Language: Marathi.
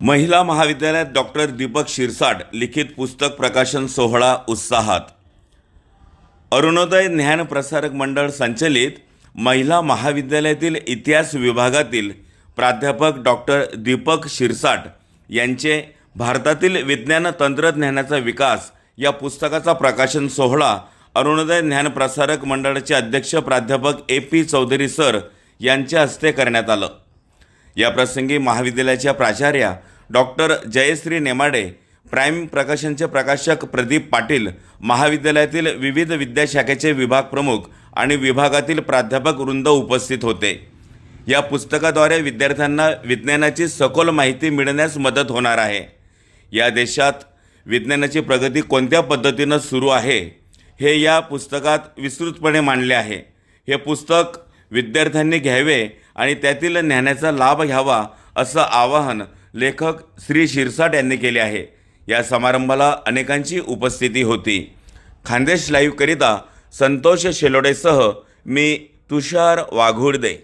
महिला महाविद्यालयात डॉक्टर दीपक शिरसाट लिखित पुस्तक प्रकाशन सोहळा उत्साहात. अरुणोदय ज्ञान प्रसारक मंडळ संचलित महिला महाविद्यालयातील इतिहास विभागातील प्राध्यापक डॉक्टर दीपक शिरसाट यांचे भारतातील विज्ञान तंत्रज्ञानाचा विकास या पुस्तकाचा प्रकाशन सोहळा अरुणोदय ज्ञान प्रसारक मंडळाचे अध्यक्ष प्राध्यापक ए पी चौधरी सर यांच्या हस्ते करण्यात आलं. याप्रसंगी महाविद्यालयाच्या प्राचार्या डॉक्टर जयश्री नेमाडे प्राईम प्रकाशनचे प्रकाशक प्रदीप पाटील महाविद्यालयातील विविध विद्याशाखेचे विभाग प्रमुख आणि विभागातील प्राध्यापक वृंद उपस्थित होते. या पुस्तकाद्वारे विद्यार्थ्यांना विज्ञानाची सखोल माहिती मिळण्यास मदत होणार आहे. या देशात विज्ञानाची प्रगती कोणत्या पद्धतीनं सुरू आहे हे या पुस्तकात विस्तृतपणे मांडले आहे. हे पुस्तक विद्यार्थ्यांनी घ्यावे आणि त्यातील ज्ञानाचा लाभ घ्यावा असं आवाहन लेखक श्री शिरसाट यांनी केले आहे. या समारंभाला अनेकांची उपस्थिती होती. खानदेश लाईव्हकरिता संतोष शेलोडेसह मी तुषार वाघुडदे